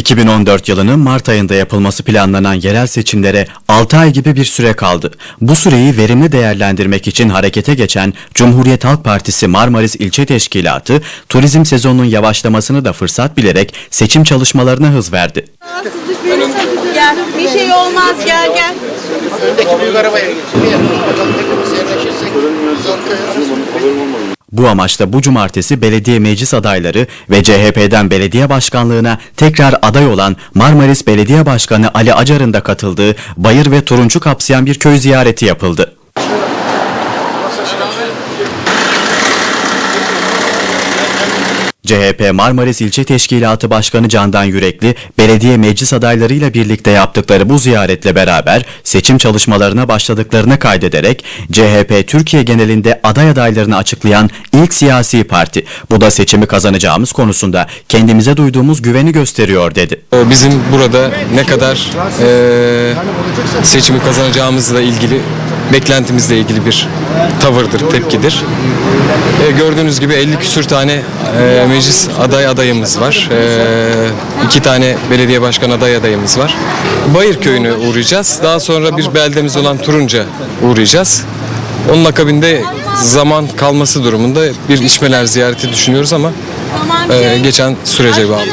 2014 yılının Mart ayında yapılması planlanan yerel seçimlere 6 ay gibi bir süre kaldı. Bu süreyi verimli değerlendirmek için harekete geçen Cumhuriyet Halk Partisi Marmaris İlçe Teşkilatı, turizm sezonunun yavaşlamasını da fırsat bilerek seçim çalışmalarına hız verdi. Gel. Bir şey olmaz gel gel. Öndeki büyük arabaya geçelim. Bakalım hepimiz yerleşirsek. Bu amaçla bu cumartesi belediye meclis adayları ve CHP'den belediye başkanlığına tekrar aday olan Marmaris Belediye Başkanı Ali Acar'ın da katıldığı Bayır ve Turuncu kapsayan bir köy ziyareti yapıldı. CHP Marmaris İlçe Teşkilatı Başkanı Candan Yürekli, belediye meclis adaylarıyla birlikte yaptıkları bu ziyaretle beraber seçim çalışmalarına başladıklarını kaydederek CHP Türkiye genelinde aday adaylarını açıklayan ilk siyasi parti. Bu da seçimi kazanacağımız konusunda kendimize duyduğumuz güveni gösteriyor dedi. Bizim burada ne kadar eee, seçimi kazanacağımızla ilgili beklentimizle ilgili bir tavırdır, tepkidir. E, gördüğünüz gibi 50 küsür tane e, meclis aday adayımız var. E, iki tane belediye başkan aday adayımız var. Bayır köyüne uğrayacağız. Daha sonra bir beldemiz olan Turunca uğrayacağız. Onun akabinde zaman kalması durumunda bir içmeler ziyareti düşünüyoruz ama e, geçen sürece bağlı.